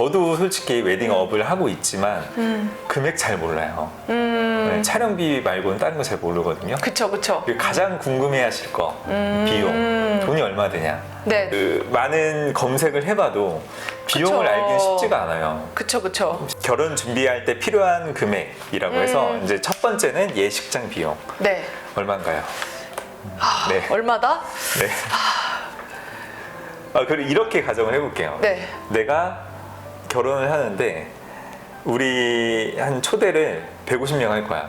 저도 솔직히 웨딩업을 하고 있지만 음. 금액 잘 몰라요. 음. 네, 촬영비 말고는 다른 거 잘 모르거든요. 그쵸, 그쵸. 그리고 가장 궁금해하실 거 음. 비용 돈이 얼마 드냐. 네. 그 많은 검색을 해봐도 비용을 그쵸. 알기는 쉽지가 않아요. 그쵸, 그쵸. 결혼 준비할 때 필요한 금액이라고 해서 음. 이제 첫 번째는 예식장 비용 네. 얼마인가요? 네. 얼마다? 네. 아, 그리고 이렇게 가정을 해볼게요. 네. 내가 결혼을 하는데 우리 한 초대를 150명 할 거야.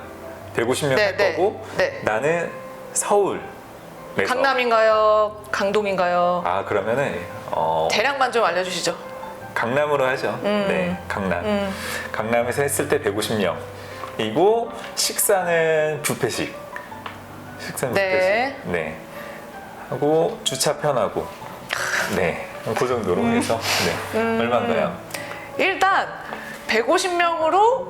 150명 네, 할 네. 거고 네. 나는 서울. 강남인가요? 강동인가요? 아 그러면은 어, 대략만 좀 알려주시죠. 강남으로 하죠. 음. 네, 강남. 음. 강남에서 했을 때 150명. 이고 식사는 뷔페식. 식사는 네. 뷔페식. 네. 하고 주차 편하고. 네. 그 정도로 음. 해서 네. 얼마인가요? 일단 150명으로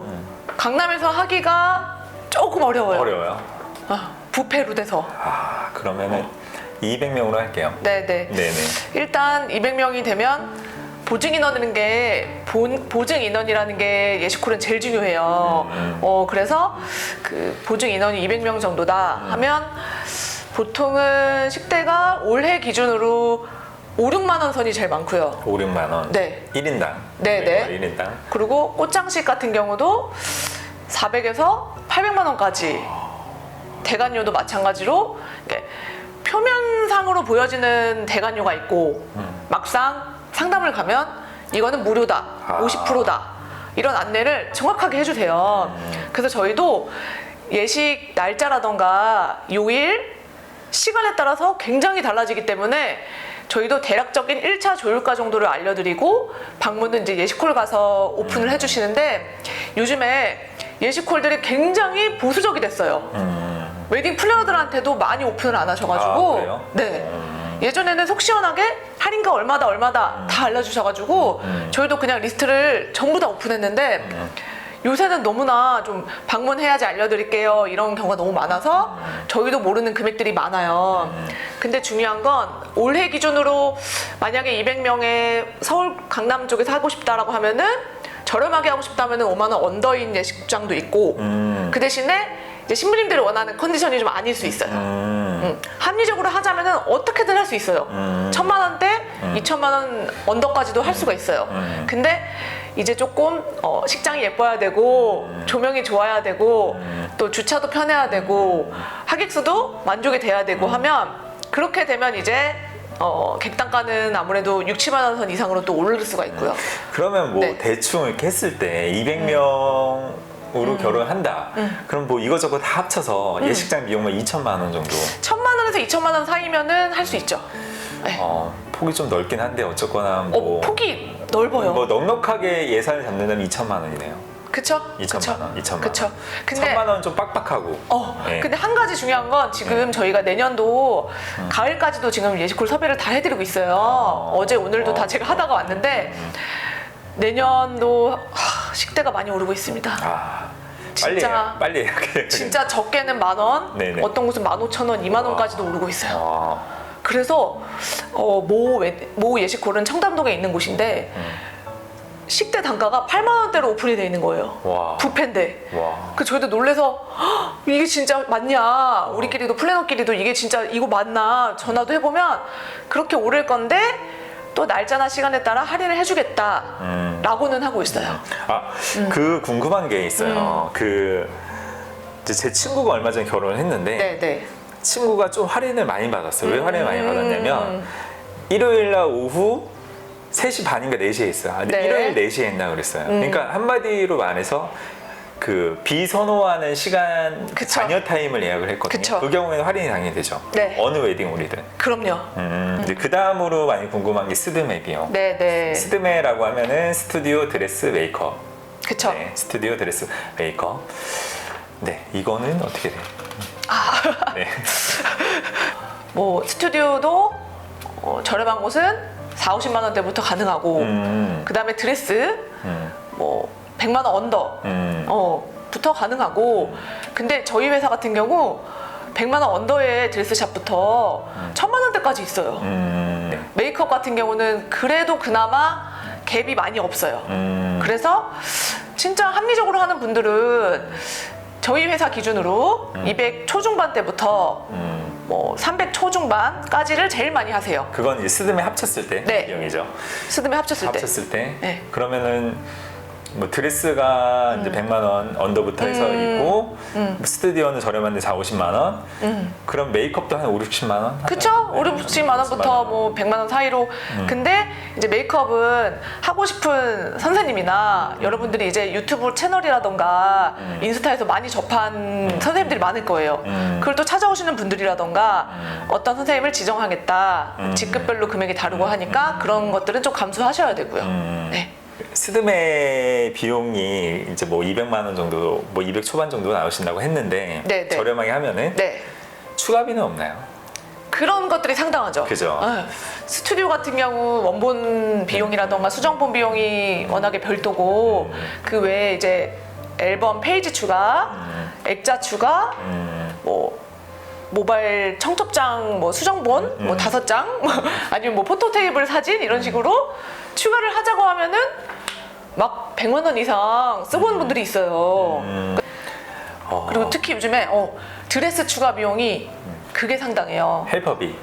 강남에서 하기가 조금 어려워요. 어려워요. 아, 부패로 돼서. 아 그러면은 200명으로 할게요. 네네. 네네. 일단 200명이 되면 보증 인원이라는 게 본, 보증 인원이라는 게 예시콜은 제일 중요해요. 음, 음. 어 그래서 그 보증 인원이 200명 정도다 음. 하면 보통은 식대가 올해 기준으로 5, 6만 원 선이 제일 많고요. 5, 6만 원. 네. 1인당. 네, 네. 1인당. 그리고 꽃장식 같은 경우도 400에서 800만 원까지 대관료도 마찬가지로 표면상으로 보여지는 대관료가 있고 음. 막상 상담을 가면 이거는 무료다 아. 50%다 이런 안내를 정확하게 해주세요 음. 그래서 저희도 예식 날짜라던가 요일 시간에 따라서 굉장히 달라지기 때문에 저희도 대략적인 1차 조율가 정도를 알려드리고 방문은 이제 예식홀 가서 오픈을 음. 해주시는데 요즘에 예식홀들이 굉장히 보수적이 됐어요. 음. 웨딩 플래너들한테도 많이 오픈을 안 하셔가지고 아, 그래요? 네. 음. 예전에는 속 시원하게 할인가 얼마다 얼마다 다 알려주셔가지고 음. 저희도 그냥 리스트를 전부 다 오픈했는데 음. 요새는 너무나 좀 방문해야지 알려드릴게요 이런 경우가 너무 많아서 저희도 모르는 금액들이 많아요. 근데 중요한 건 올해 기준으로 만약에 200명의 서울 강남 쪽에서 하고 싶다라고 하면은 저렴하게 하고 싶다면은 5만 원 언더인 예식장도 있고 음. 그 대신에 이제 신부님들이 원하는 컨디션이 좀 아닐 수 있어요. 음. 음, 합리적으로 하자면은 어떻게든 할 수 있어요. 음. 천만 원대, 이천만 원 언더까지도 할 수가 있어요. 음. 근데 이제 조금 어, 식장이 예뻐야 되고 조명이 좋아야 되고 음. 또 주차도 편해야 되고 하객 수도 만족이 돼야 되고 음. 하면 그렇게 되면 이제 어, 객단가는 아무래도 6, 7만 원 선 이상으로 또 오를 수가 있고요. 그러면 뭐 네. 음. 대충 이렇게 했을 때 200명 으로 결혼한다. 그럼 뭐 이거저거 다 합쳐서 음. 예식장 비용만 2천만 원 정도. 천만 원에서 이천만 원 사이면은 할 수 있죠. 네. 어, 폭이 좀 넓긴 한데 어쨌거나 어, 뭐, 폭이 넓어요. 뭐 넉넉하게 예산을 잡는다면 2천만 원이네요. 그쵸? 2천만 그쵸? 원, 2천만 그쵸? 원. 근데 1천만 원 좀 빡빡하고. 어, 네. 근데 한 가지 중요한 건 지금 네. 저희가 내년도 음. 가을까지도 지금 예시콜 섭외를 다 해드리고 있어요. 어. 제 오늘도 다 어. 제가 하다가 왔는데 내년도 하, 식대가 많이 오르고 있습니다. 아, 빨리 진짜- 해요. 빨리 예약해. 진짜 적게는 만 원, 네네. 어떤 곳은 만 오천 원, 이만 원까지도 오르고 있어요. 아, 그래서 어, 모, 웨- 모 예시콜은 청담동에 있는 곳인데 음. 식대 단가가 8만 원대로 오픈이 돼 있는 거예요. 와. 부페인데. 와. 그 저희도 놀래서 "헉, 이게 진짜 맞냐 우리끼리도 플래너끼리도 이게 진짜 이거 맞나 전화도 해보면 그렇게 오를 건데 또 날짜나 시간에 따라 할인을 해주겠다 음. 라고는 하고 있어요 아, 그 궁금한 게 있어요. 그 이제 제 친구가 얼마 전에 결혼을 했는데 네 네 친구가 좀 할인을 많이 받았어요. 왜 할인을 많이 음. 받았냐면 일요일 날 오후 3시 반인가 4시에 있어요. 근데 네. 음. 일요일 4시에 했나 그랬어요. 그러니까 한마디로 말해서 그 비선호하는 시간 그쵸. 자녀 타임을 예약을 했거든요. 그쵸. 그 경우에는 할인이 당연히 되죠. 네. 어느 웨딩홀이든. 그럼요 음, 이제 그 다음으로 많이 궁금한 게 스드메비요. 네 네 스드메라고 하면은 스튜디오 드레스 메이커. 그쵸 네, 스튜디오 드레스 메이커. 네, 이거는 어떻게 돼요? 아. 네. 뭐 스튜디오도 어, 저렴한 곳은 4, 50만 원대부터 가능하고 음, 그 다음에 드레스 음, 뭐 100만 원 언더 음. 어, 부터 가능하고 근데 저희 회사 같은 경우 100만 원 언더의 드레스샵부터 1000만 원대까지 있어요. 음. 네. 메이크업 같은 경우는 그래도 그나마 갭이 많이 없어요. 음. 그래서 진짜 합리적으로 하는 분들은 저희 회사 기준으로 200 초중반 때부터 음. 뭐 300 초중반까지를 제일 많이 하세요. 그건 이제 스드메 합쳤을 때 네. 비용이죠. 스드메 합쳤을 때. 합쳤을 때. 네. 그러면은 뭐 드레스가 이제 100만 원 언더부터 해서 음. 있고 뭐 스튜디오는 저렴한데 4, 50만 원. 음. 그럼 메이크업도 한 5, 60만 원? 그쵸? 네, 5, 60만 원부터 뭐 100만 원 사이로. 음. 근데 이제 메이크업은 하고 싶은 선생님이나 여러분들이 이제 유튜브 채널이라던가 인스타에서 많이 접한 선생님들이 많을 거예요. 음. 그걸 또 찾아오시는 분들이라던가 어떤 선생님을 지정하겠다. 음. 직급별로 금액이 다르고 하니까 그런 것들은 좀 감수하셔야 되고요. 음. 네. 스드메 비용이 이제 뭐 200만 원 정도, 뭐 200 초반 정도 나오신다고 했는데 네, 네. 저렴하게 하면은 네. 추가비는 없나요? 그런 것들이 상당하죠. 그죠. 네. 스튜디오 같은 경우 원본 비용이라던가 수정본 비용이 워낙에 별도고 음. 그 외에 이제 앨범 페이지 추가, 액자 추가, 음, 뭐 모바일 청첩장 뭐 수정본 뭐 음. 다섯 장 아니면 뭐 포토 테이블 사진 이런 식으로 추가를 하자고 하면은 막 100만 원 이상 쓰고는 분들이 있어요. 음. 어, 그리고 특히 요즘에 어, 드레스 추가 비용이 그게 상당해요. 헬퍼비.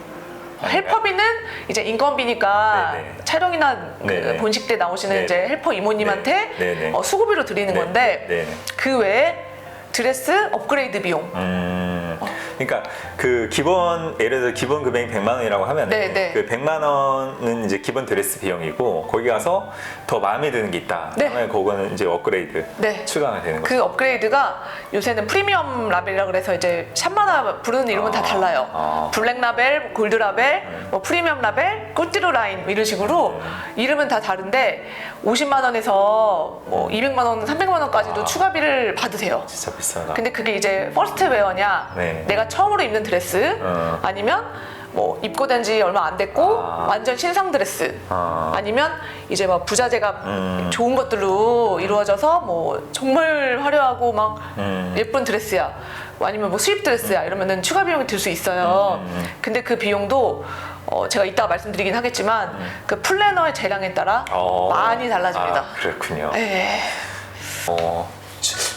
헬퍼비는 이제 인건비니까 네네. 촬영이나 그 네네. 본식 때 나오시는 네네. 이제 헬퍼 이모님한테 네. 네네. 어, 수고비로 드리는 네. 건데 네네. 그 외에 드레스 업그레이드 비용 음, 그러니까 그 기본 예를 들어 기본 금액이 100만 원이라고 하면 네, 네. 그 100만 원은 이제 기본 드레스 비용이고 거기 가서 더 마음에 드는 게 있다. 네. 그러면 그거는 이제 업그레이드 네. 추가가 되는 거죠. 그 업그레이드가 요새는 프리미엄 라벨이라 그래서 이제 샵마다 부르는 이름은 다 아, 달라요. 아. 블랙 라벨, 골드 라벨, 뭐 프리미엄 라벨, 꿀띠로 라인 뭐 이런 식으로 이름은 다 다른데 50만 원에서 뭐 200만 원, 300만 원까지도 아. 추가비를 받으세요. 진짜 비싸다. 근데 그게 이제 퍼스트 웨어냐, 네. 내가 처음으로 입는 드레스, 어. 아니면 뭐 입고 된 지 얼마 안 됐고 아. 완전 신상 드레스, 아. 아니면 이제 막 부자재가 음. 좋은 것들로 이루어져서 뭐 정말 화려하고 막 음. 예쁜 드레스야. 뭐 아니면 뭐 수입 드레스야 이러면은 추가 비용이 들 수 있어요. 음. 근데 그 비용도 어 제가 이따가 말씀드리긴 하겠지만 그 플래너의 재량에 따라 음. 어. 많이 달라집니다. 아, 그렇군요. 네. 어, 추-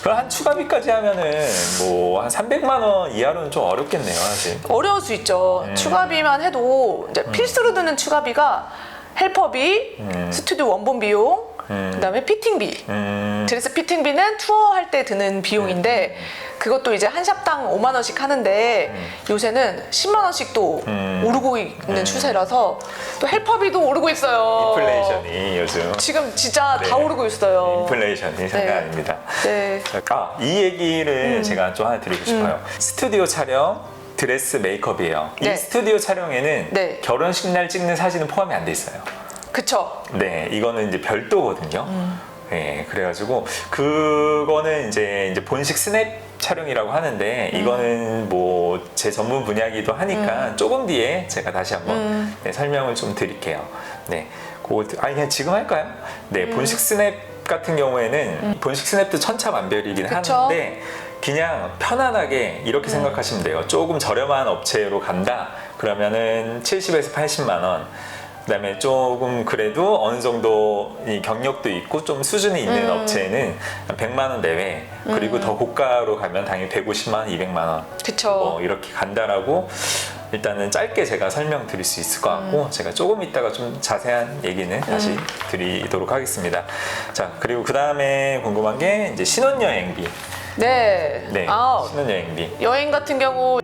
그럼 한 추가비까지 하면은 뭐 한 300만 원 이하로는 좀 어렵겠네요, 사실. 어려울 수 있죠. 음. 추가비만 해도 이제 필수로 드는 추가비가 헬퍼비, 음. 스튜디오 원본 비용, 음. 그다음에 피팅비. 음, 드레스 피팅비는 투어 할 때 드는 비용인데 그것도 이제 한 샵당 5만 원씩 하는데 요새는 10만 원씩 또 음. 오르고 있는 추세라서 또 헬퍼비도 오르고 있어요. 인플레이션이 요즘 지금 진짜 다 네. 오르고 있어요. 인플레이션이 장난 네. 아닙니다. 네. 아, 이 얘기를 음. 제가 좀 하나 드리고 싶어요. 스튜디오 촬영, 드레스 메이크업이에요. 네. 이 스튜디오 촬영에는 네. 결혼식 날 찍는 사진은 포함이 안 돼 있어요. 그쵸. 네, 이거는 이제 별도거든요. 음. 네, 그래가지고 그거는 이제 이제 본식 스냅 촬영이라고 하는데 음. 이거는 뭐 제 전문 분야기도 하니까 조금 뒤에 제가 다시 한번 음. 네, 설명을 좀 드릴게요. 네, 그거 아니 그냥 지금 할까요? 네, 음. 본식 스냅 같은 경우에는 본식 스냅도 천차만별이긴 그쵸. 하는데 그냥 편안하게 이렇게 음. 생각하시면 돼요. 조금 저렴한 업체로 간다. 그러면은 70에서 80만 원. 그다음에 조금 그래도 어느 정도 이 경력도 있고 좀 수준이 있는 음. 업체는 한 100만 원 내외. 그리고 더 고가로 가면 당연히 150만 원, 200만 원. 그쵸. 뭐 이렇게 간다라고 일단은 짧게 제가 설명드릴 수 있을 것 같고 음. 제가 조금 이따가 좀 자세한 얘기는 다시 드리도록 하겠습니다. 자 그리고 그 다음에 궁금한 게 이제 신혼여행비. 네. 네, 아, 신혼여행비. 여행 같은 경우